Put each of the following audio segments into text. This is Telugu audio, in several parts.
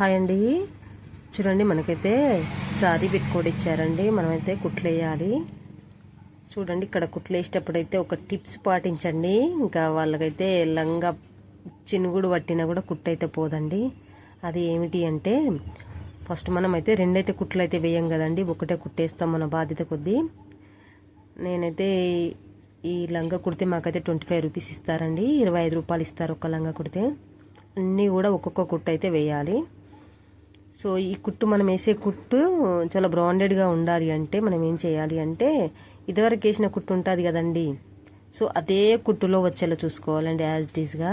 హాయ్ అండి. చూడండి మనకైతే సారీ పెట్టుకోడి ఇచ్చారండి. మనమైతే కుట్లు వేయాలి చూడండి ఇక్కడ కుట్లు ఒక టిప్స్ పాటించండి. ఇంకా వాళ్ళకైతే లంగా చినుగుడు పట్టినా కూడా కుట్టయితే పోదండి. అది ఏమిటి అంటే ఫస్ట్ మనమైతే రెండైతే కుట్లు అయితే వేయం కదండి. ఒకటే కుట్టేస్తాం మన బాధ్యత కొద్దీ. నేనైతే ఈ లంగా కుడితే మాకైతే ట్వంటీ ఫైవ్ రూపీస్ ఇస్తారండి. ఇరవై ఐదు రూపాయలు ఇస్తారు ఒక లంగా కుడితే. అన్నీ కూడా ఒక్కొక్క కుట్టు అయితే వేయాలి. సో ఈ కుట్టు మనం వేసే కుట్టు చాలా బ్రాండెడ్గా ఉండాలి అంటే మనం ఏం చేయాలి అంటే ఇదివరకు వేసిన కుట్టు ఉంటుంది కదండి. సో అదే కుట్టులో వచ్చేలా చూసుకోవాలండి యాజ్ ఇట్ ఈస్గా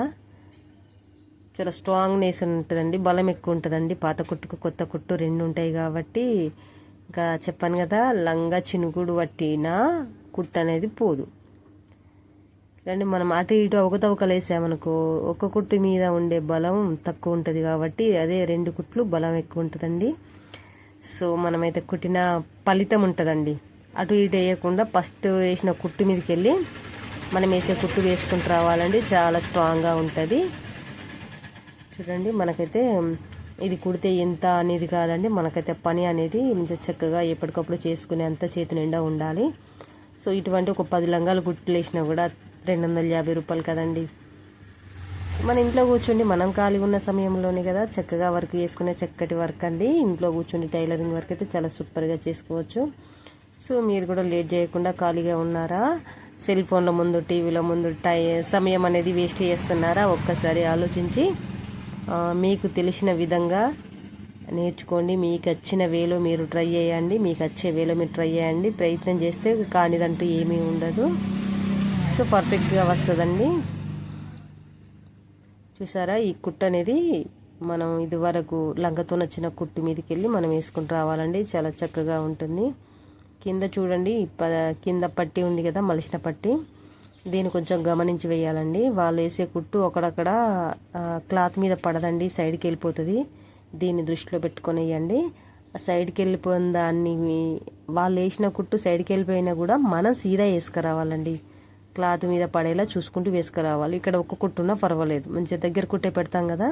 చాలా స్ట్రాంగ్నెస్ ఉంటుందండి బలం ఎక్కువ ఉంటుందండి. పాత కుట్టుకు కొత్త కుట్టు రెండు ఉంటాయి కాబట్టి ఇంకా చెప్పాను కదా లంగా చినుగుడు పట్టిన కుట్టు అనేది పోదు. రండి మనం అటు ఇటు అవకతవకలు వేసామనుకో ఒక కుట్టు మీద ఉండే బలం తక్కువ ఉంటుంది కాబట్టి అదే రెండు కుట్లు బలం ఎక్కువ ఉంటుందండి. సో మనమైతే కుట్టిన ఫలితం ఉంటుందండి. అటు ఇటు వేయకుండా ఫస్ట్ వేసిన కుట్టు మీదకి వెళ్ళి మనం వేసే కుట్టు వేసుకుంటూ రావాలండి. చాలా స్ట్రాంగ్గా ఉంటుంది. చూడండి మనకైతే ఇది కుడితే ఎంత అనేది కాదండి. మనకైతే పని అనేది మంచిగా చక్కగా ఎప్పటికప్పుడు చేసుకునే అంత చేతి నిండా ఉండాలి. సో ఇటువంటి ఒక పది లంగాలు కుట్లు వేసినా కూడా రెండు వందల యాభై రూపాయలు కదండి. మన ఇంట్లో కూర్చోండి మనం ఖాళీ ఉన్న సమయంలోనే కదా చక్కగా వర్క్ చేసుకునే చక్కటి వర్క్ అండి. ఇంట్లో కూర్చోండి టైలరింగ్ వర్క్ అయితే చాలా సూపర్గా చేసుకోవచ్చు. సో మీరు కూడా లేట్ చేయకుండా ఖాళీగా ఉన్నారా? సెల్ ఫోన్ల ముందు టీవీల ముందు టై సమయం అనేది వేస్ట్ చేస్తున్నారా? ఒక్కసారి ఆలోచించి మీకు తెలిసిన విధంగా నేర్చుకోండి. మీకు వచ్చిన వేలో మీరు ట్రై చేయండి. మీకు వచ్చే వేలో మీరు ట్రై చేయండి. ప్రయత్నం చేస్తే కానిదంటూ ఏమీ ఉండదు. సో పర్ఫెక్ట్గా వస్తుందండి. చూసారా? ఈ కుట్టు అనేది మనం ఇది వరకు లంగతో నచ్చిన కుట్టు మీదకి వెళ్ళి మనం వేసుకుంటూ రావాలండి. చాలా చక్కగా ఉంటుంది. కింద చూడండి కింద పట్టి ఉంది కదా మలిసిన పట్టి. దీన్ని కొంచెం గమనించి వేయాలండి. వాళ్ళు వేసే కుట్టు ఒకడక్కడ క్లాత్ మీద పడదండి సైడ్కి వెళ్ళిపోతుంది దీన్ని దృష్టిలో పెట్టుకొని వేయండి సైడ్కి వెళ్ళిపోయిన దాన్ని వాళ్ళు వేసిన కుట్టు సైడ్కి వెళ్ళిపోయినా కూడా మనం సీదా వేసుకురావాలండి. క్లాత్ మీద పడేలా చూసుకుంటూ వేసుకురావాలి. ఇక్కడ ఒక్క కుట్టున్నా పర్వాలేదు. మంచిగా దగ్గర కుట్టే పెడతాం కదా.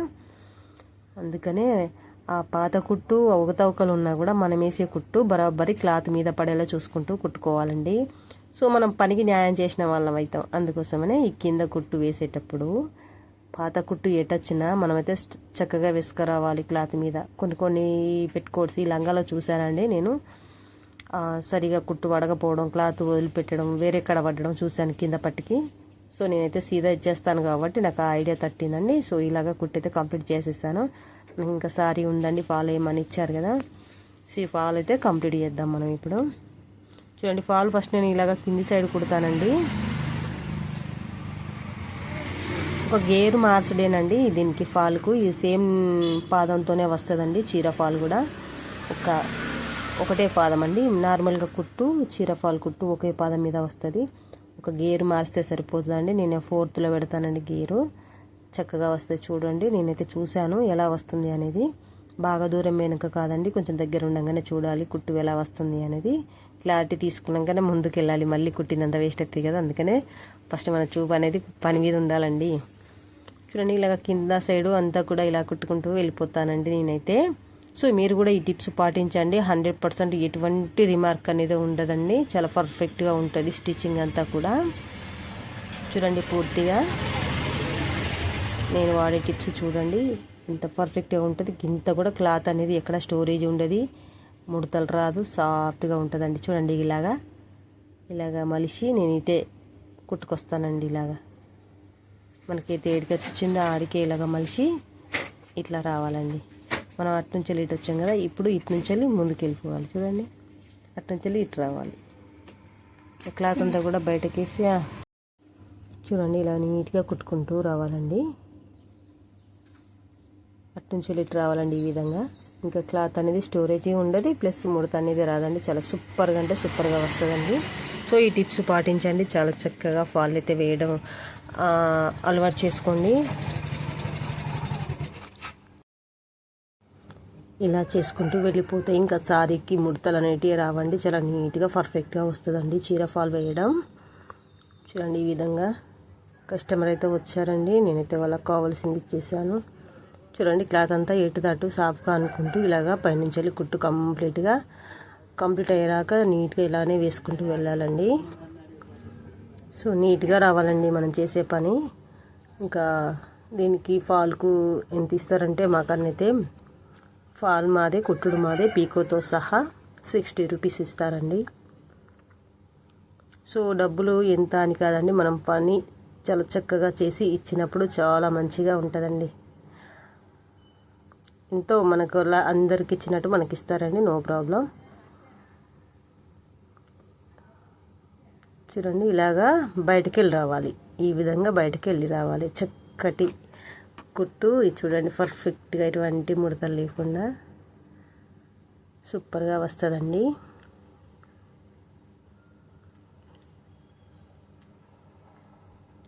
అందుకనే ఆ పాత కుట్టు ఒకతవకలు ఉన్నా కూడా మనం వేసే కుట్టు బరాబరి క్లాత్ మీద పడేలా చూసుకుంటూ కుట్టుకోవాలండి. సో మనం పనికి న్యాయం చేసిన వాళ్ళం అవుతాం. అందుకోసమనే ఈ కింద కుట్టు వేసేటప్పుడు పాత కుట్టు ఎటొచ్చినా మనమైతే చక్కగా వేసుకురావాలి క్లాత్ మీద. కొన్ని కొన్ని పెట్టుకోవచ్చు ఈ లంగాలో చూసానండి నేను. సరిగా కుట్టు పడకపోవడం క్లాత్ వదిలిపెట్టడం వేరే కడ పడడం చూశాను కింద పట్టికి. సో నేనైతే సీదా ఇచ్చేస్తాను కాబట్టి నాకు ఆ ఐడియా తట్టిందండి. సో ఇలాగ కుట్టయితే కంప్లీట్ చేసేసాను. ఇంకా సారీ ఉందండి ఫాల్ ఏమని ఇచ్చారు కదా. సో ఈ ఫాల్ అయితే కంప్లీట్ చేద్దాం మనం ఇప్పుడు. చూడండి ఫాల్ ఫస్ట్ నేను ఇలాగ కింది సైడ్ కుడతానండి. ఒక గేర్ మార్చడేనండి దీనికి ఫాల్కు ఈ సేమ్ పాదంతోనే వస్తుందండి చీర ఫాల్ కూడా. ఒక ఒకటే పాదం అండి. నార్మల్గా కుట్టు చీర ఫాల్ కుట్టు ఒకే పాదం మీద వస్తుంది. ఒక గేరు మారిస్తే సరిపోతుందండి. నేను ఫోర్త్లో పెడతానండి గేరు. చక్కగా వస్తుంది చూడండి. నేనైతే చూశాను ఎలా వస్తుంది అనేది. బాగా దూరం వెనుక కాదండి. కొంచెం దగ్గర ఉండగానే చూడాలి కుట్టు ఎలా వస్తుంది అనేది. క్లారిటీ తీసుకున్నాకనే ముందుకు వెళ్ళాలి మళ్ళీ కుట్టినంత వేస్ట్ అవుతుంది కదా. అందుకనే ఫస్ట్ మన చూపు అనేది పని మీద ఉండాలండి. చూడండి ఇలాగ కింద సైడు అంతా కూడా ఇలా కుట్టుకుంటూ వెళ్ళిపోతానండి నేనైతే. సో మీరు కూడా ఈ టిప్స్ పాటించండి. హండ్రెడ్ పర్సెంట్ ఎటువంటి రిమార్క్ అనేది ఉండదండి. చాలా పర్ఫెక్ట్గా ఉంటుంది స్టిచ్చింగ్ అంతా కూడా. చూడండి పూర్తిగా. నేను వాడే టిప్స్ చూడండి. ఇంత పర్ఫెక్ట్గా ఉంటుంది. ఇంత కూడా క్లాత్ అనేది ఎక్కడ స్టోరేజ్ ఉండదు. ముడతలు రాదు. సాఫ్ట్గా ఉంటుందండి. చూడండి ఇలాగా. ఇలాగా మలిసి నేను ఇటే కుట్టుకొస్తానండి ఇలాగా. మనకైతే ఏడికి వచ్చిందో ఆడికే ఇలాగ మలిసి ఇట్లా రావాలండి. మనం అటు నుంచి వెళ్ళి ఇటు వచ్చాం కదా ఇప్పుడు ఇటు నుంచి వెళ్ళి ముందుకు వెళ్ళిపోవాలి చూడండి. అటు నుంచి వెళ్ళి ఇటు రావాలి. క్లాత్ అంతా కూడా బయటకేసి చూడండి ఇలా నీట్గా కుట్టుకుంటూ రావాలండి. అటు నుంచి వెళ్ళి ఇటు రావాలండి ఈ విధంగా. ఇంకా క్లాత్ అనేది స్టోరేజ్ ఉండదు ప్లస్ ముడత అనేది రాదండి. చాలా సూపర్గా అంటే సూపర్గా వస్తుందండి. సో ఈ టిప్స్ పాటించండి. చాలా చక్కగా ఫాల్ అయితే వేయడం అలవాటు చేసుకోండి. ఇలా చేసుకుంటూ వెళ్ళిపోతే ఇంకా సారీకి ముడతలు అనేటివి రావండి. చాలా నీట్గా పర్ఫెక్ట్గా వస్తుందండి చీర ఫాల్ వేయడం. చూడండి ఈ విధంగా కస్టమర్ అయితే వచ్చారండి. నేనైతే వాళ్ళకి కావాల్సింది ఇచ్చేసాను. చూడండి క్లాత్ అంతా ఎటు తట్టు సాఫ్గా అనుకుంటూ ఇలాగా పైనుంచి వెళ్ళి కుట్టు కంప్లీట్గా కంప్లీట్ అయ్యాక నీట్గా ఇలానే వేసుకుంటూ వెళ్ళాలండి. సో నీట్గా రావాలండి మనం చేసే పని. ఇంకా దీనికి ఫాల్కు ఎంత ఇస్తారంటే మాకన్నైతే ఫాల్ మాదే కుట్టుడు మాదే పీకోతో సహా సిక్స్టీ రూపీస్ ఇస్తారండి. సో డబ్బులు ఎంత అని కాదండి మనం పని చాలా చక్కగా చేసి ఇచ్చినప్పుడు చాలా మంచిగా ఉంటుందండి. ఎంతో మనకు అందరికి ఇచ్చినట్టు మనకి ఇస్తారండి నో ప్రాబ్లం. చూడండి ఇలాగా బయటికి వెళ్ళి రావాలి. ఈ విధంగా బయటికి వెళ్ళి రావాలి. చక్కటి కుట్టు. ఇది చూడండి పర్ఫెక్ట్గా ఎటువంటి ముడతలు లేకుండా సూపర్గా వస్తుందండి.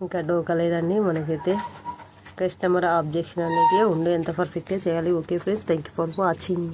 ఇంకా డోకా లేదండి మనకైతే కస్టమర్ ఆబ్జెక్షన్ అనేది ఉండే ఎంత పర్ఫెక్ట్గా చేయాలి. Okay friends thank you for watching